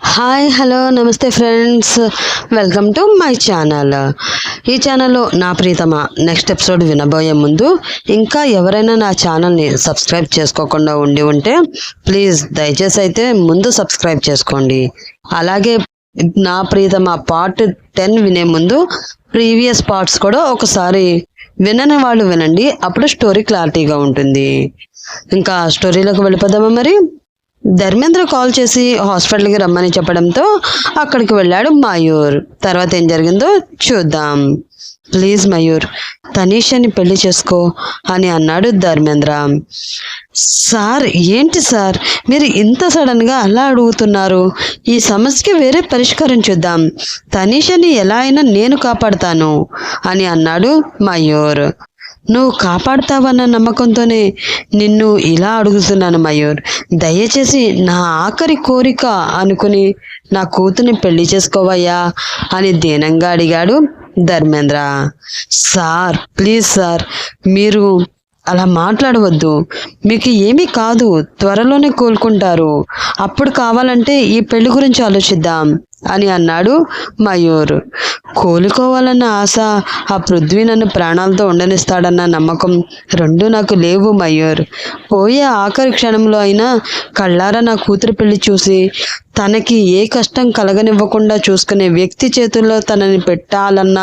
Hi hello నమస్తే friends. Welcome to my channel. ఈ ఛానల్లో నా ప్రీతమ నెక్స్ట్ ఎపిసోడ్ వినబోయే ముందు ఇంకా ఎవరైనా నా ఛానల్ని సబ్స్క్రైబ్ చేసుకోకుండా ఉండి ఉంటే ప్లీజ్ దయచేసి అయితే ముందు సబ్స్క్రైబ్ చేసుకోండి. అలాగే నా ప్రీతమ పార్ట్ టెన్ వినే ముందు ప్రీవియస్ పార్ట్స్ కూడా ఒకసారి వినని వాళ్ళు వినండి అప్పుడు స్టోరీ క్లారిటీగా ఉంటుంది. ఇంకా స్టోరీలోకి వెళ్ళిపోదామా మరి? ధర్మేంద్ర కాల్ చేసి హాస్పిటల్కి రమ్మని చెప్పడంతో అక్కడికి వెళ్ళాడు మయూర్. తర్వాత ఏం జరిగిందో చూద్దాం. ప్లీజ్ మయూర్ తనీషని పెళ్ళి చేసుకో అని అన్నాడు ధర్మేంద్ర. సార్ ఏంటి సార్? మీరు ఇంత సడన్గా అలా అడుగుతున్నారు? ఈ సమస్యకి వేరే పరిష్కారం చూద్దాం. తనీషని ఎలా అయినా నేను కాపాడతాను అని అన్నాడు మయూర్. నువ్వు కాపాడుతావన్న నమ్మకంతోనే నిన్ను ఇలా అడుగుతున్నాను మయూర్. దయచేసి నా ఆఖరి కోరిక అనుకుని నా కూతుని పెళ్ళి చేసుకోవయ్యా అని దీనంగా అడిగాడు ధర్మేంద్ర. సార్ ప్లీజ్ సార్ మీరు అలా మాట్లాడవద్దు. మీకు ఏమీ కాదు. త్వరలోనే కోలుకుంటారు. అప్పుడు కావాలంటే ఈ పెళ్ళి గురించి ఆలోచిద్దాం అని అన్నాడు మయూర్. కోలుకోవాలన్న ఆశ ఆ పృథ్వీ నన్ను ప్రాణాలతో ఉండనిస్తాడన్న నమ్మకం రెండు నాకు లేవు మయూర్. పోయే ఆఖరి క్షణంలో అయినా కళ్ళారా నా కూతురు పెళ్ళి చూసి తనకి ఏ కష్టం కలగనివ్వకుండా చూసుకునే వ్యక్తి చేతుల్లో తనని పెట్టాలన్న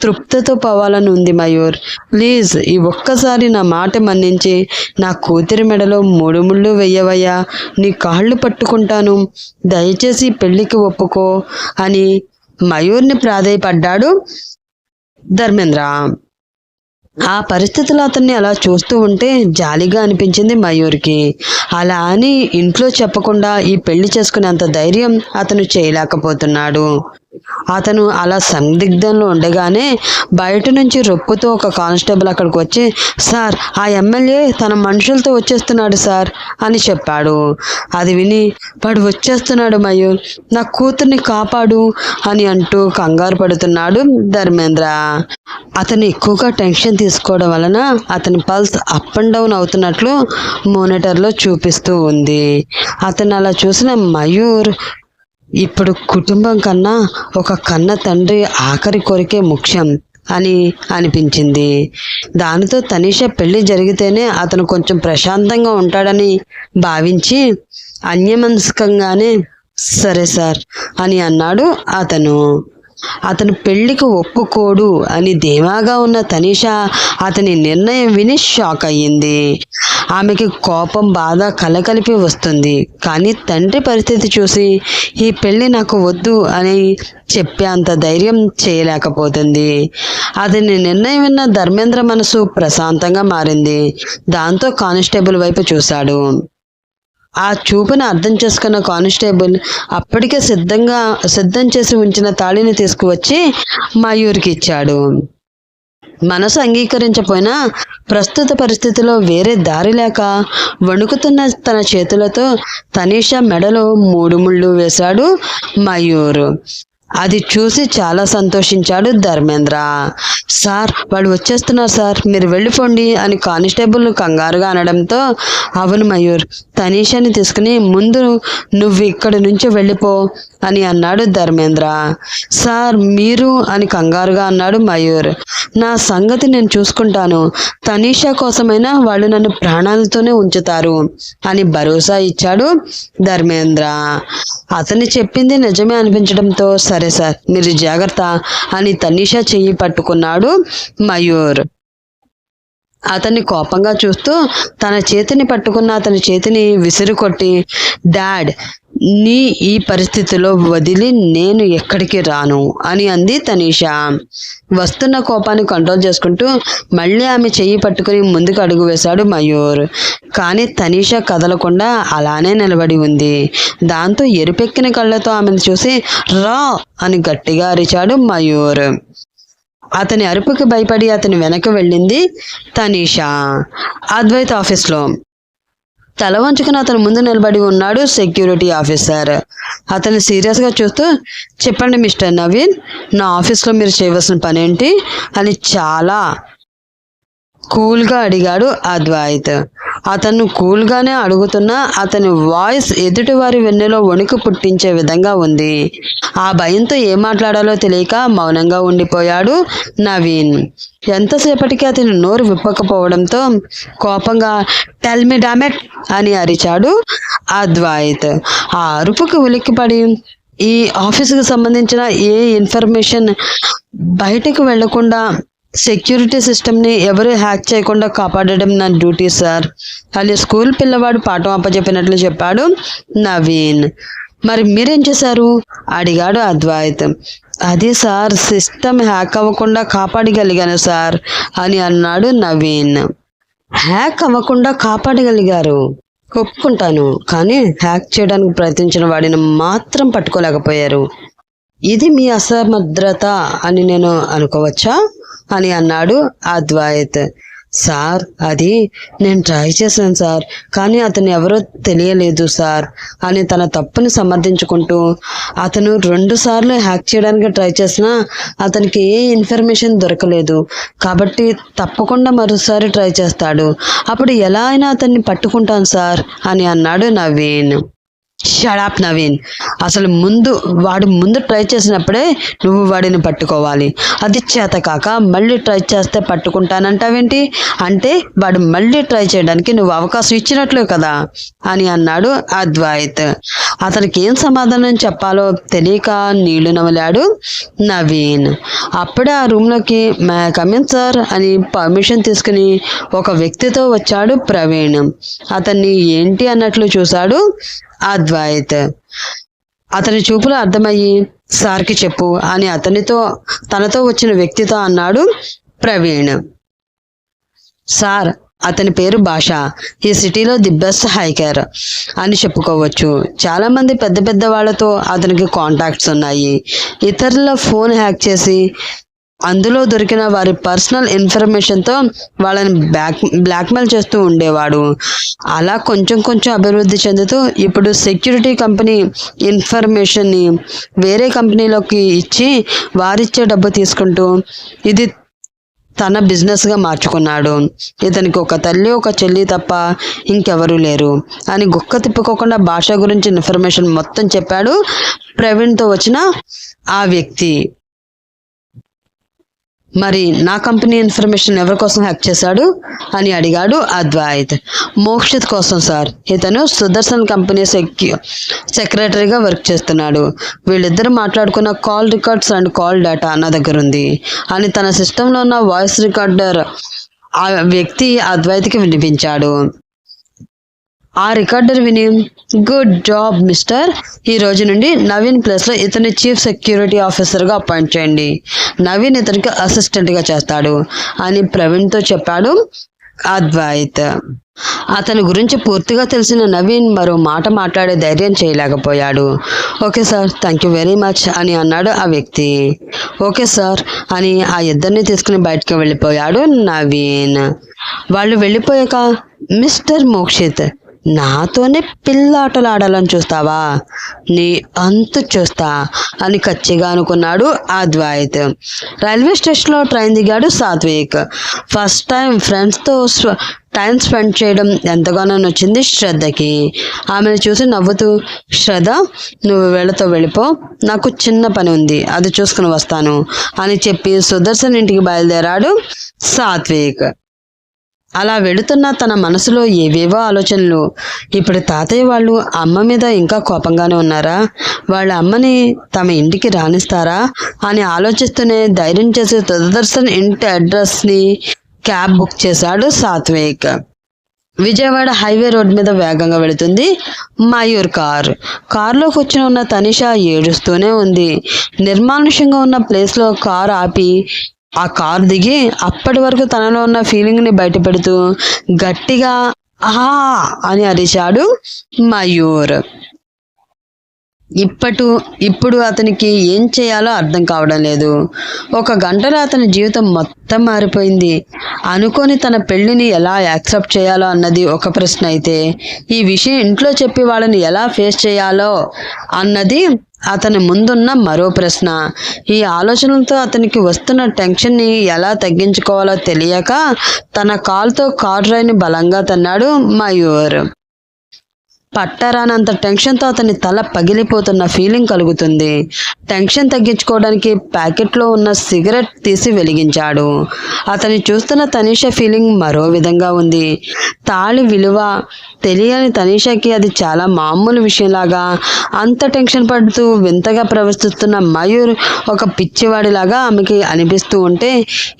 తృప్తితో పోవాలని ఉంది మయూర్. ప్లీజ్ ఈ ఒక్కసారి నా మాట మన్నించి నా కూతురి మెడలో మూడు ముళ్ళు వెయ్యవయ్యా నీ కాళ్ళు పట్టుకుంటాను. దయచేసి పెళ్ళికి ఒప్పుకో అని మయూర్ని ప్రాధేయపడ్డాడు ధర్మేంద్ర. ఆ పరిస్థితులు అతన్ని అలా చూస్తూ ఉంటే జాలిగా అనిపించింది మయూర్కి. అలా అని ఇంట్లో చెప్పకుండా ఈ పెళ్ళి చేసుకునేంత ధైర్యం అతను చేయలేకపోతున్నాడు. అతను అలా సందిగ్ధంలో ఉండగానే బయట నుంచి రొప్పుతో ఒక కానిస్టేబుల్ అక్కడికి వచ్చి సార్ ఆ ఎమ్మెల్యే తన మనుషులతో వచ్చేస్తున్నాడు సార్ అని చెప్పాడు. అది విని వాడు వచ్చేస్తున్నాడు మయూర్ నా కూతుర్ని కాపాడు అని అంటూ కంగారు పడుతున్నాడు ధర్మేంద్ర. అతను ఎక్కువగా టెన్షన్ తీసుకోవడం వలన అతని పల్స్ అప్ అండ్ డౌన్ అవుతున్నట్లు మోనిటర్లో చూపిస్తూ ఉంది. అతను అలా చూసిన మయూర్ ఇప్పుడు కుటుంబం కన్నా ఒక కన్న తండ్రి ఆఖరి కోరికే ముఖ్యం అని అనిపించింది. దానితో తనీష పెళ్ళి జరిగితేనే అతను కొంచెం ప్రశాంతంగా ఉంటాడని భావించి అన్యమనస్కంగానే సరే సార్ అని అన్నాడు అతను. అతను పెళ్ళికి ఒప్పుకోడు అని ధీమాగా ఉన్న తనీష అతని నిర్ణయం విని షాక్ అయ్యింది. ఆమెకి కోపం బాధ కలకలిపి వస్తుంది. కానీ తండ్రి పరిస్థితి చూసి ఈ పెళ్ళి నాకు వద్దు అని చెప్పే అంత ధైర్యం చేయలేకపోతుంది. అతని నిర్ణయం విన్న ధర్మేంద్ర మనసు ప్రశాంతంగా మారింది. దాంతో కానిస్టేబుల్ వైపు చూశాడు. ఆ చూపును అర్థం చేసుకున్న కానిస్టేబుల్ అప్పటికే సిద్ధంగా సిద్ధం చేసి ఉంచిన తాళిని తీసుకువచ్చి మయూర్కి ఇచ్చాడు. మనసు అంగీకరించపోయినా ప్రస్తుత పరిస్థితిలో వేరే దారి లేక వణుకుతున్న తన చేతులతో తనీష మెడలో మూడు ముళ్ళు వేశాడు మయూరు. అది చూసి చాలా సంతోషించాడు ధర్మేంద్ర. సార్ వాడు వచ్చేస్తున్నారు సార్. మీరు వెళ్ళిపోండి అని కానిస్టేబుల్ కంగారుగా అనడంతో అవును మయూర్ తనీషాని తీసుకుని ముందు నువ్వు ఇక్కడి నుంచి వెళ్ళిపో. అని అన్నాడు ధర్మేంద్ర. సార్ మీరు అని కంగారుగా అన్నాడు మయూర్. నా సంగతి నేను చూసుకుంటాను. తనీషా కోసమైనా వాళ్ళు నన్ను ప్రాణాలతోనే ఉంచుతారు అని భరోసా ఇచ్చాడు ధర్మేంద్ర. అతని చెప్పింది నిజమే అనిపించడంతో సరే సార్ మీరు జాగ్రత్త అని తనీషా చెయ్యి పట్టుకున్నాడు మయూర్. అతన్ని కోపంగా చూస్తూ తన చేతిని పట్టుకున్న అతని చేతిని విసిరి కొట్టి డాడ్ నీ ఈ పరిస్థితిలో వదిలి నేను ఎక్కడికి రాను అని అంది తనీషా. వస్తున్న కోపాన్ని కంట్రోల్ చేసుకుంటూ మళ్ళీ ఆమె చెయ్యి పట్టుకుని ముందుకు అడుగు వేశాడు మయూర్. కానీ తనీషా కదలకుండా అలానే నిలబడి ఉంది. దాంతో ఎరుపెక్కిన కళ్ళతో ఆమెను చూసి రా అని గట్టిగా అరిచాడు మయూర్. అతని అరుపుకి భయపడి అతని వెనక వెళ్ళింది తనీషా. అద్వైత్ ఆఫీస్లో. తల వంచుకుని అతను ముందు నిలబడి ఉన్నాడు సెక్యూరిటీ ఆఫీసర్. అతను సీరియస్గా చూస్తూ చెప్పండి మిస్టర్ నవీన్ నా ఆఫీస్లో మీరు చేయవలసిన పని ఏంటి అని చాలా కూల్గా అడిగాడు అద్వైత్. అతను కూల్గానే అడుగుతున్నా అతని వాయిస్ ఎదుటివారి వెన్నెలో వణుకు పుట్టించే విధంగా ఉంది. ఆ భయంతో ఏం మాట్లాడాలో తెలియక మౌనంగా ఉండిపోయాడు నవీన్. ఎంతసేపటికి అతని నోరు విప్పకపోవడంతో కోపంగా టెల్ మీ డామెట్ అని అరిచాడు అద్వైత్. ఆ అరుపుకు ఉలిక్కిపడి ఈ ఆఫీసుకు సంబంధించిన ఏ ఇన్ఫర్మేషన్ బయటకు వెళ్ళకుండా సెక్యూరిటీ సిస్టమ్ని ఎవరు హ్యాక్ చేయకుండా కాపాడడం నా డ్యూటీ సార్. అలా స్కూల్ పిల్లవాడు పాఠం అప్పచెప్పినట్లు చెప్పాడు నవీన్. మరి మీరేం చేశారు? అడిగాడు అద్వైత్. అది సార్ సిస్టమ్ హ్యాక్ అవ్వకుండా కాపాడగలిగాను సార్ అని అన్నాడు నవీన్. హ్యాక్ అవ్వకుండా కాపాడగలిగారు? ఒప్పుకుంటాను కానీ హ్యాక్ చేయడానికి ప్రయత్నించిన వాడిని మాత్రం పట్టుకోలేకపోయారు. ఇది మీ అసమర్థత అని నేను అనుకోవచ్చా? అని అన్నాడు అద్వైత్. సార్ అది నేను ట్రై చేశాను సార్ కానీ అతను ఎవరో తెలియలేదు సార్ అని తన తప్పుని సమర్థించుకుంటూ అతను రెండు సార్లు హ్యాక్ చేయడానికి ట్రై చేసినా అతనికి ఏ ఇన్ఫర్మేషన్ దొరకలేదు. కాబట్టి తప్పకుండా మరోసారి ట్రై చేస్తాడు. అప్పుడు ఎలా అయినా అతన్ని పట్టుకుంటాను సార్ అని అన్నాడు నవీన్. షడాప్ నవీన్ అసలు ముందు వాడు ముందు ట్రై చేసినప్పుడే నువ్వు వాడిని పట్టుకోవాలి. అది చేత కాక మళ్ళీ ట్రై చేస్తే పట్టుకుంటానంటావేంటి అంటే వాడు మళ్ళీ ట్రై చేయడానికి నువ్వు అవకాశం ఇచ్చినట్లే కదా? అని అన్నాడు అద్వైత్. అతనికి ఏం సమాధానం చెప్పాలో తెలియక నీళ్ళు నవలాడు నవీన్. అప్పుడే ఆ రూమ్లోకి మే కమిన్ సార్ అని పర్మిషన్ తీసుకుని ఒక వ్యక్తితో వచ్చాడు ప్రవీణ్. అతన్ని ఏంటి అన్నట్లు చూశాడు అద్వైత్. అతని చూపులు అర్థమయ్యి సార్కి చెప్పు అని అతనితో తనతో వచ్చిన వ్యక్తితో అన్నాడు ప్రవీణ్. సార్ అతని పేరు భాష. ఈ సిటీలో ది బెస్ట్ హైకర్ అని చెప్పుకోవచ్చు. చాలామంది పెద్ద పెద్ద వాళ్ళతో అతనికి కాంటాక్ట్స్ ఉన్నాయి. ఇతరుల ఫోన్ హ్యాక్ చేసి అందులో దొరికిన వారి పర్సనల్ ఇన్ఫర్మేషన్తో వాళ్ళని బ్లాక్ బ్లాక్మెయిల్ చేస్తూ ఉండేవాడు. అలా కొంచెం కొంచెం అభివృద్ధి చెందుతూ ఇప్పుడు సెక్యూరిటీ కంపెనీ ఇన్ఫర్మేషన్ని వేరే కంపెనీలోకి ఇచ్చి వారిచ్చే డబ్బు తీసుకుంటూ ఇది తన బిజినెస్గా మార్చుకున్నాడు. ఇతనికి ఒక తల్లి ఒక చెల్లి తప్ప ఇంకెవరూ లేరు అని గుక్క తిప్పుకోకుండా భాష గురించి ఇన్ఫర్మేషన్ మొత్తం చెప్పాడు ప్రవీణ్తో వచ్చిన ఆ వ్యక్తి. మరి నా కంపెనీ ఇన్ఫర్మేషన్ ఎవరి కోసం హ్యాక్ చేశాడు అని అడిగాడు అద్వైత్. మోక్షిత్ కోసం సార్. ఇతను సుదర్శన్ కంపెనీ సెక్యూ సెక్రటరీగా వర్క్ చేస్తున్నాడు. వీళ్ళిద్దరు మాట్లాడుకున్న call records and call data నా దగ్గర ఉంది అని తన సిస్టంలో ఉన్న వాయిస్ రికార్డర్ ఆ వ్యక్తి అద్వైత్కి వినిపించాడు. ఆ రికార్డర్ విని. Good job mister. ఈ రోజు నుండి నవీన్ ప్లేస్లో ఇతని చీఫ్ సెక్యూరిటీ ఆఫీసర్గా అపాయింట్ చేయండి. నవీన్ ఇతనికి అసిస్టెంట్గా చేస్తాడు అని ప్రవీణ్తో చెప్పాడు అద్వైత్. అతని గురించి పూర్తిగా తెలిసిన నవీన్ మరో మాట మాట్లాడే ధైర్యం చేయలేకపోయాడు. Okay sir thank you very much అని అన్నాడు ఆ వ్యక్తి. ఓకే సార్ అని ఆ ఇద్దరిని తీసుకుని బయటకు వెళ్ళిపోయాడు నవీన్. వాళ్ళు వెళ్ళిపోయాక మిస్టర్ మోక్షిత్ నాతోనే పిల్లాటలాడాలని చూస్తావా? నీ అంతు చూస్తా అని కచ్చిగా అనుకున్నాడు అద్వైత్ రైల్వే స్టేషన్లో ట్రైన్ దిగాడు సాత్విక్. ఫస్ట్ టైం ఫ్రెండ్స్తో టైం స్పెండ్ చేయడం ఎంతగానో నచ్చింది శ్రద్ధకి. ఆమెను చూసి నవ్వుతూ శ్రద్ధ నువ్వు వెళ్ళతో వెళ్ళిపో. నాకు చిన్న పని ఉంది. అది చూసుకుని వస్తాను అని చెప్పి సుదర్శన్ ఇంటికి బయలుదేరాడు సాత్విక్. అలా వెళుతున్న తన మనసులో ఏవేవో ఆలోచనలు. ఇప్పుడు తాతయ్య వాళ్ళు అమ్మ మీద ఇంకా కోపంగానే ఉన్నారా? వాళ్ళ అమ్మని తమ ఇంటికి రాణిస్తారా అని ఆలోచిస్తూనే ధైర్యం చేసి తుదర్శన్ ఇంటి అడ్రస్ని క్యాబ్ బుక్ చేశాడు సాత్విక్. విజయవాడ హైవే రోడ్ మీద వేగంగా వెళుతుంది మయూర్ కార్. కారులో కూర్చుని ఉన్న తనిషా ఏడుస్తూనే ఉంది. నిర్మానుష్యంగా ఉన్న ప్లేస్లో కారు ఆపి ఆ కారు దిగి అప్పటి వరకు తనలో ఉన్న ఫీలింగ్ని బయటపెడుతూ గట్టిగా ఆ అని అరిచాడు మయూర్. ఇప్పటు ఇప్పుడు అతనికి ఏం చేయాలో అర్థం కావడం లేదు. ఒక గంటలో అతని జీవితం మొత్తం మారిపోయింది. అనుకొని తన పెళ్ళిని ఎలా యాక్సెప్ట్ చేయాలో అన్నది ఒక ప్రశ్న అయితే ఈ విషయం ఇంట్లో చెప్పి వాళ్ళని ఎలా ఫేస్ చేయాలో అన్నది అతని ముందున్న మరో ప్రశ్న. ఈ ఆలోచనలతో అతనికి వస్తున్న టెన్షన్ని ఎలా తగ్గించుకోవాలో తెలియక తన కాలుతో కారు రైని బలంగా తన్నాడు మయూర్. పట్టరానంత టెన్షన్తో అతని తల పగిలిపోతున్న ఫీలింగ్ కలుగుతుంది. టెన్షన్ తగ్గించుకోవడానికి ప్యాకెట్లో ఉన్న సిగరెట్ తీసి వెలిగించాడు. అతని చూస్తున్న తనీష ఫీలింగ్ మరో విధంగా ఉంది. తాళి విలువ తెలియని తనీషకి అది చాలా మామూలు విషయంలాగా అంత టెన్షన్ పడుతూ వింతగా ప్రవర్తిస్తున్న మయూర్ ఒక పిచ్చివాడిలాగా ఆమెకి అనిపిస్తూ ఉంటే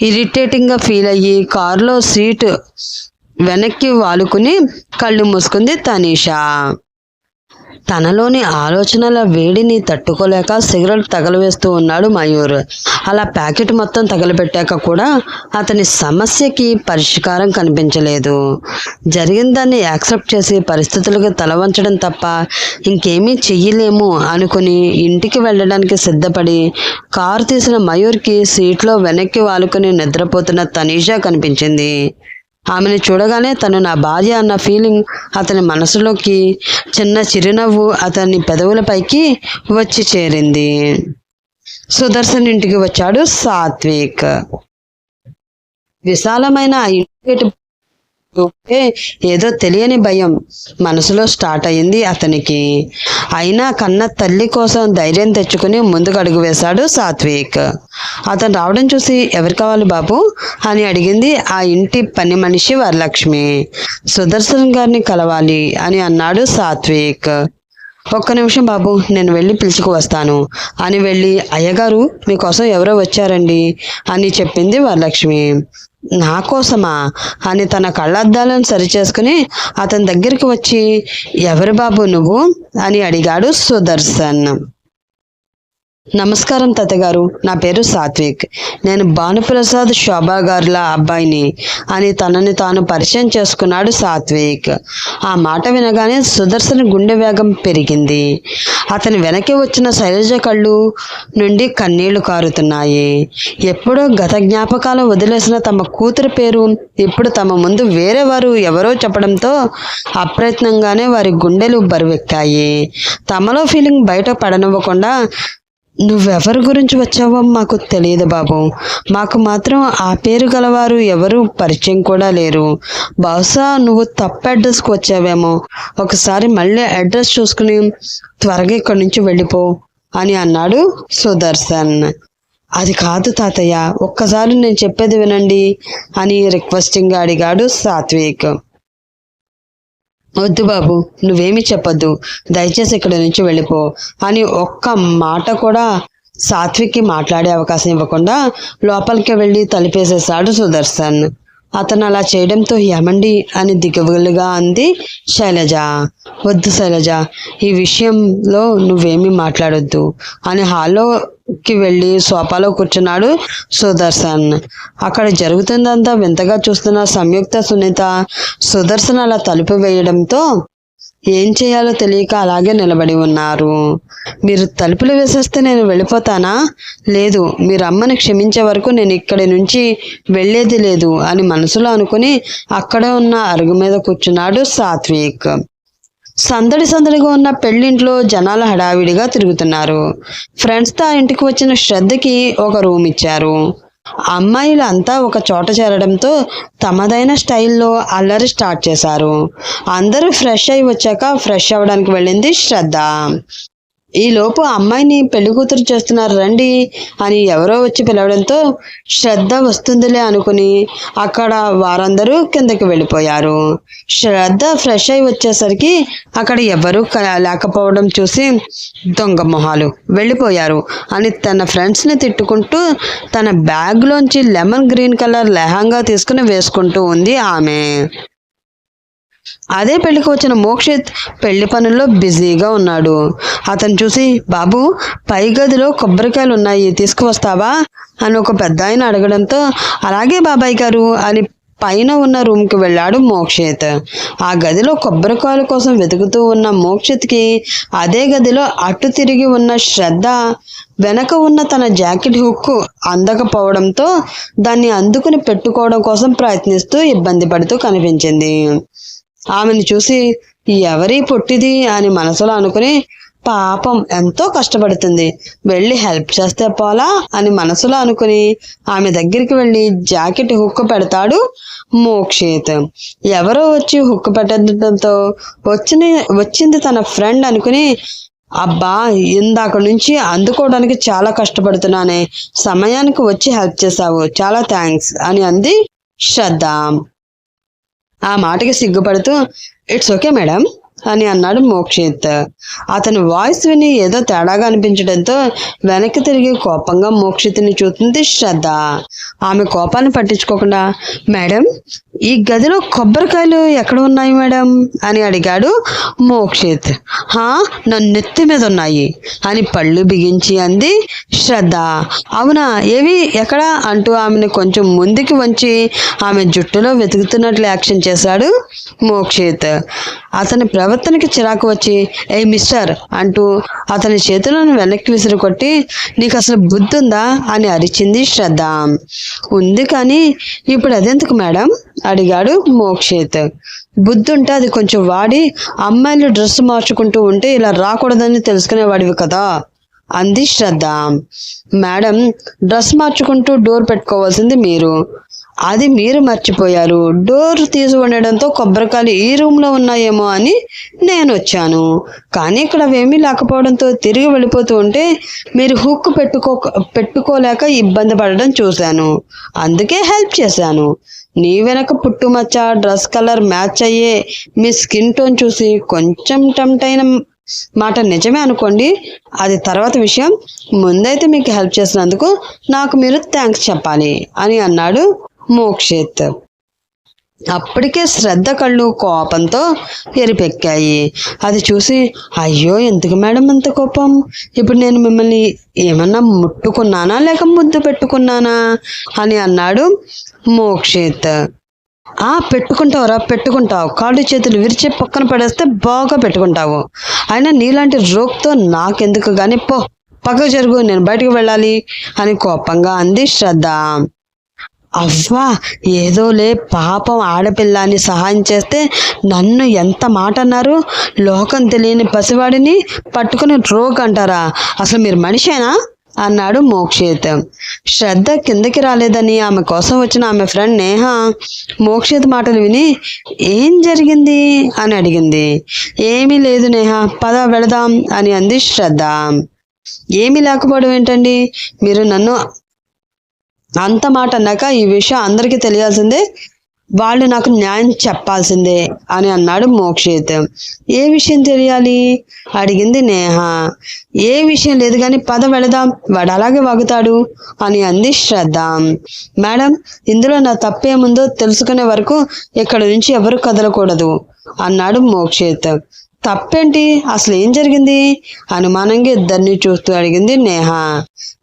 ఇరిటేటింగ్గా ఫీల్ అయ్యి కారులో సీటు వెనక్కి వాలుకుని కళ్ళు మూసుకుంది తనీషా. తనలోని ఆలోచనల వేడిని తట్టుకోలేక సిగరెట్ తగలవేస్తూ ఉన్నాడు మయూర్. అలా ప్యాకెట్ మొత్తం తగలబెట్టాక కూడా అతని సమస్యకి పరిష్కారం కనిపించలేదు. జరిగిన దాన్ని యాక్సెప్ట్ చేసి పరిస్థితులకు తలవంచడం తప్ప ఇంకేమీ చెయ్యలేము అనుకుని ఇంటికి వెళ్ళడానికి సిద్ధపడి కారు తీసిన మయూర్కి సీట్లో వెనక్కి వాలుకొని నిద్రపోతున్న తనీషా కనిపించింది. ఆమెను చూడగానే తను నా భార్య అన్న ఫీలింగ్ అతని మనసులోకి చిన్న చిరునవ్వు అతని పెదవులపైకి వచ్చి చేరింది. సుదర్శన్ ఇంటికి వచ్చాడు సాత్విక్. విశాలమైన ఇంటి చూస్తే ఏదో తెలియని భయం. మనసులో స్టార్ట్ అయింది అతనికి. అయినా కన్న తల్లి కోసం ధైర్యం తెచ్చుకుని ముందుకు అడుగు వేశాడు సాత్విక్. అతను రావడం చూసి ఎవరు కావాలి బాబు? అని అడిగింది ఆ ఇంటి పని మనిషి వరలక్ష్మి. సుదర్శన్ గారిని కలవాలి అని అన్నాడు సాత్విక్. ఒక్క నిమిషం బాబు నేను వెళ్ళి పిలుచుకు వస్తాను అని వెళ్ళి అయ్యగారు మీకోసం ఎవరో వచ్చారండి అని చెప్పింది వరలక్ష్మి. నా కోసమా? అని తన కళ్ళద్దాలను సరిచేసుకుని అతని దగ్గరికి వచ్చి ఎవరు బాబు నువ్వు? అని అడిగాడు సుదర్శన్. నమస్కారం తాతగారు. నా పేరు సాత్విక్. నేను భానుప్రసాద్ శోభా గారుల అబ్బాయిని అని తనని తాను పరిచయం చేసుకున్నాడు సాత్విక్. ఆ మాట వినగానే సుదర్శన్ గుండె వేగం పెరిగింది. అతని వెనక్కి వచ్చిన శైలజ కళ్ళు నుండి కన్నీళ్ళు కారుతున్నాయి. ఎప్పుడో గత జ్ఞాపకాలు వదిలేసిన తమ కూతురు పేరు ఇప్పుడు తమ ముందు వేరే వారు ఎవరో చెప్పడంతో అప్రయత్నంగానే వారి గుండెలు బరువెక్కాయి. తమలో ఫీలింగ్ బయట పడనివ్వకుండా నువ్వెవరి గురించి వచ్చావో మాకు తెలియదు బాబు. మాకు మాత్రం ఆ పేరు గలవారు ఎవరు పరిచయం కూడా లేరు. బహుశా నువ్వు తప్పు అడ్రస్కి వచ్చావేమో. ఒకసారి మళ్ళీ అడ్రస్ చూసుకుని త్వరగా ఇక్కడి నుంచి వెళ్ళిపో అని అన్నాడు సుదర్శన్. అది కాదు తాతయ్య ఒక్కసారి నేను చెప్పేది వినండి అని రిక్వెస్టింగ్గా అడిగాడు సాత్విక్. వద్దు బాబు నువ్వేమీ చెప్పొద్దు. దయచేసి ఇక్కడి నుంచి వెళ్ళిపో. అని ఒక్క మాట కూడా సాత్విక్కి మాట్లాడే అవకాశం ఇవ్వకుండా లోపలికి వెళ్ళి తలిపేసేశాడు సుదర్శన్. అతను అలా చేయడంతో ఏమండి అని దిగువలుగా అంది శైలజ. వద్దు శైలజ ఈ విషయంలో నువ్వేమీ మాట్లాడొద్దు అని కి వెళ్ళి సోఫాలో కూర్చున్నాడు సుదర్శన్. అక్కడ జరుగుతుందంతా వింతగా చూస్తున్న సంయుక్త సునీత సుదర్శన్ అలా తలుపు వేయడంతో ఏం చేయాలో తెలియక అలాగే నిలబడి ఉన్నారు. మీరు తలుపులు వేసేస్తే నేను వెళ్ళిపోతానా? లేదు మీరు అమ్మని క్షమించే వరకు నేను ఇక్కడి నుంచి వెళ్ళేది లేదు అని మనసులో అనుకుని అక్కడే ఉన్న అరుగు మీద కూర్చున్నాడు సాత్విక్. సందడి సందడిగా ఉన్న పెళ్ళింట్లో జనాలు హడావిడిగా తిరుగుతున్నారు. ఫ్రెండ్స్తో ఆ ఇంటికి వచ్చిన శ్రద్ధకి ఒక రూమ్ ఇచ్చారు. అమ్మాయిలు అంతా ఒక చోట చేరడంతో తమదైన స్టైల్లో అల్లరి స్టార్ట్ చేశారు. అందరూ ఫ్రెష్ అయి వచ్చాక ఫ్రెష్ అవ్వడానికి వెళ్ళింది శ్రద్ధ. ఈలోపు అమ్మాయిని పెళ్ళి కూతురు చేస్తున్నారు రండి అని ఎవరో వచ్చి పిలవడంతో శ్రద్ధ వస్తుందిలే అనుకుని అక్కడ వారందరూ కిందకి వెళ్ళిపోయారు. శ్రద్ధ ఫ్రెష్ అయి వచ్చేసరికి అక్కడ ఎవరూ క- లేకపోవడం చూసి దొంగ మొహాలు వెళ్ళిపోయారు. అని తన ఫ్రెండ్స్ని తిట్టుకుంటూ తన బ్యాగ్లోంచి లెమన్ గ్రీన్ కలర్ లెహంగా తీసుకుని వేసుకుంటూ ఉంది ఆమె. అదే పెళ్ళికి వచ్చిన మోక్షిత్ పెళ్ళి పనుల్లో బిజీగా ఉన్నాడు. అతను చూసి బాబు పై గదిలో కొబ్బరికాయలు ఉన్నాయి తీసుకువస్తావా? అని ఒక పెద్ద ఆయన అడగడంతో అలాగే బాబాయ్ గారు అని పైన ఉన్న రూమ్కి వెళ్ళాడు మోక్షిత్. ఆ గదిలో కొబ్బరికాయల కోసం వెతుకుతూ ఉన్న మోక్షిత్కి అదే గదిలో అటు తిరిగి ఉన్న శ్రద్ధ వెనక ఉన్న తన జాకెట్ హుక్ అందకపోవడంతో దాన్ని అందుకుని పెట్టుకోవడం కోసం ప్రయత్నిస్తూ ఇబ్బంది పడుతూ కనిపించింది. ఆమెను చూసి ఎవరి పొట్టిది అని మనసులో అనుకుని పాపం ఎంతో కష్టపడుతుంది. వెళ్ళి హెల్ప్ చేస్తే పోలా అని మనసులో అనుకుని ఆమె దగ్గరికి వెళ్ళి జాకెట్ హుక్కు పెడతాడు మోక్షిత్. ఎవరో వచ్చి హుక్కు పెట్టడంతో వచ్చిన వచ్చింది తన ఫ్రెండ్ అనుకుని అబ్బా ఇందాక నుంచి అందుకోవడానికి చాలా కష్టపడుతున్నానే సమయానికి వచ్చి హెల్ప్ చేశావు చాలా థ్యాంక్స్ అని అంది శ్రద్ధ. ఆ మాటకి సిగ్గుపడుతూ ఇట్స్ ఓకే మేడం అని అన్నాడు మోక్షిత్. అతని వాయిస్ విని ఏదో తేడాగా అనిపించడంతో వెనక్కి తిరిగి కోపంగా మోక్షిత్ని చూస్తుంది శ్రద్ధ. ఆమె కోపాన్ని పట్టించుకోకుండా మేడం ఈ గదిలో కొబ్బరికాయలు ఎక్కడ ఉన్నాయి మేడం? అని అడిగాడు మోక్షిత్. హా నా నెత్తి మీద ఉన్నాయి అని పళ్ళు బిగించి అంది శ్రద్ధ. అవునా ఏవి? ఎక్కడ? అంటూ ఆమెను కొంచెం ముందుకి వంచి ఆమె జుట్టులో వెతుకుతున్నట్లు యాక్షన్ చేశాడు మోక్షిత్. అతని ప్రవర్తనకి చిరాకు వచ్చి ఏ మిస్టర్ అంటూ అతని చేతులను వెనక్కి విసిరి కొట్టి నీకు అసలు బుద్ధి ఉందా అని అరిచింది శ్రద్ధ. ఉంది కానీ ఇప్పుడు అదెందుకు మేడం? అడిగాడు మోక్షిత్. బుద్ధుంటే అది కొంచెం వాడి అమ్మాయిలు డ్రెస్ మార్చుకుంటూ ఉంటే ఇలా రాకూడదని తెలుసుకునేవాడివి కదా? అంది శ్రద్ధ. మేడం డ్రెస్ మార్చుకుంటూ డోర్ పెట్టుకోవాల్సింది మీరు. అది మీరు మర్చిపోయారు. డోర్ తీసి ఉండడంతో కొబ్బరికాయలు ఈ రూమ్లో ఉన్నాయేమో అని నేను వచ్చాను. కానీ ఇక్కడ అవేమీ లేకపోవడంతో తిరిగి వెళ్ళిపోతూ ఉంటే మీరు హుక్ పెట్టుకో పెట్టుకోలేక ఇబ్బంది పడడం చూశాను. అందుకే హెల్ప్ చేశాను. నీ వెనక పుట్టుమచ్చ డ్రెస్ కలర్ మ్యాచ్ అయ్యే మీ స్కిన్ టోన్ చూసి కొంచెం టెంప్ట్ అయిన మాట నిజమే అనుకోండి. అది తర్వాత విషయం. ముందైతే మీకు హెల్ప్ చేసినందుకు నాకు మీరు థ్యాంక్స్ చెప్పాలి అని అన్నాడు మోక్షిత్. అప్పటికే శ్రద్ధ కళ్ళు కోపంతో ఎరిపెక్కాయి. అది చూసి అయ్యో ఎందుకు మేడం అంత కోపం? ఇప్పుడు నేను మిమ్మల్ని ఏమన్నా ముట్టుకున్నానా? లేక ముద్దు పెట్టుకున్నానా? అని అన్నాడు మోక్షిత్. ఆ పెట్టుకుంటావురా పెట్టుకుంటావు. కాళ్ళు చేతులు విరిచి పక్కన పడేస్తే బాగా పెట్టుకుంటావు. అయినా నీలాంటి రోగ్తో నాకెందుకు కానీ పో పక్కకు జరుగు నేను బయటకు వెళ్ళాలి అని కోపంగా అంది శ్రద్ధ. అవ్వా ఏదోలే పాపం ఆడపిల్ల అని సహాయం చేస్తే నన్ను ఎంత మాట అన్నారు లోకం తెలియని పసివాడిని పట్టుకుని రోగ్ అంటారా? అసలు మీరు మనిషేనా? అన్నాడు మోక్షిత్. శ్రద్ధ కిందకి రాలేదని ఆమె కోసం వచ్చిన ఆమె ఫ్రెండ్ నేహ మోక్షిత్ మాటలు విని ఏం జరిగింది? అని అడిగింది. ఏమీ లేదు నేహ పద వెళదాం అని అంది శ్రద్ధ. ఏమీ లేకపోవడం ఏంటండి? మీరు నన్ను అంత మాట అన్నాక ఈ విషయం అందరికీ తెలియాల్సిందే. వాళ్ళు నాకు న్యాయం చెప్పాల్సిందే అని అన్నాడు మోక్షిత్. ఏ విషయం తెలియాలి? అడిగింది నేహ. ఏ విషయం లేదు కానీ పద వెళదాం వాడు అలాగే వాగుతాడు అని అంది శ్రద్ధ. మేడం ఇందులో నా తప్పేముందో తెలుసుకునే వరకు ఇక్కడ నుంచి ఎవరు కదలకూడదు అన్నాడు మోక్షిత్. తప్పేంటి? అసలు ఏం జరిగింది? అనుమానంగా ఇద్దరిని చూస్తూ అడిగింది నేహ.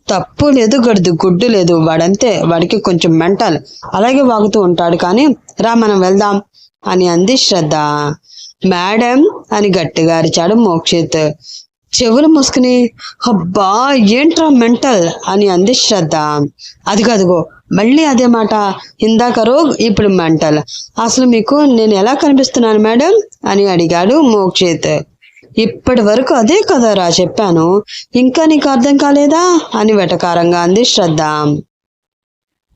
తప్పు లేదు గడిది గుడ్డు లేదు. వాడంతే వాడికి కొంచెం మెంటల్. అలాగే వాగుతూ ఉంటాడు కానీ రా మనం వెళ్దాం అని అంది శ్రద్ధ. మేడం అని గట్టిగా అరిచాడు మోక్షిత్. చెవులు మూసుకుని అబ్బా ఏంట్రా మెంటల్? అని అంది శ్రద్ధ. అదిగో అదిగో మళ్ళీ అదే మాట. ఇందాక రోగ్ ఇప్పుడు మెంటల్. అసలు మీకు నేను ఎలా కనిపిస్తున్నాను మేడం? అని అడిగాడు మోక్షిత్. ఇప్పటి వరకు అదే కదరా చెప్పాను. ఇంకా నీకు అర్థం కాలేదా? అని వెటకారంగా అంది శ్రద్ధ.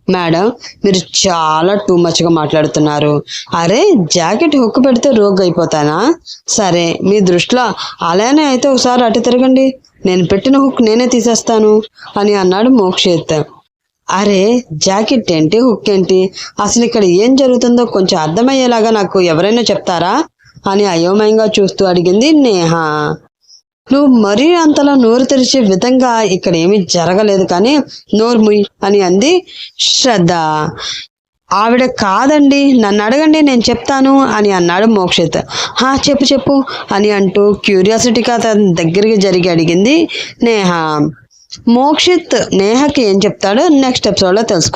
మేడం మీరు చాలా టూ మచ్గా మాట్లాడుతున్నారు. అరే జాకెట్ హుక్ పెడితే రోగ్ అయిపోతానా? సరే మీ దృష్టిలో అలానే అయితే ఒకసారి అటు తిరగండి. నేను పెట్టిన హుక్ నేనే తీసేస్తాను అని అన్నాడు మోక్షిత్. అరే జాకెట్ ఏంటి? హుక్ ఏంటి? అసలు ఇక్కడ ఏం జరుగుతుందో కొంచెం అర్థమయ్యేలాగా నాకు ఎవరైనా చెప్తారా? అని అయోమయంగా చూస్తూ అడిగింది నేహా. నువ్వు మరీ అంతలా నోరు తెరిచే విధంగా ఇక్కడ ఏమీ జరగలేదు కానీ నోరు ముయ్ అని అంది శ్రద్ధ. ఆవిడ కాదండి నన్ను అడగండి నేను చెప్తాను అని అన్నాడు మోక్షిత్. హా చెప్పు చెప్పు అని అంటూ క్యూరియాసిటీగా తన దగ్గరికి జరిగి అడిగింది నేహ. మోక్షిత్ నేహకి ఏం చెప్తాడో నెక్స్ట్ ఎపిసోడ్లో తెలుసుకుందాం.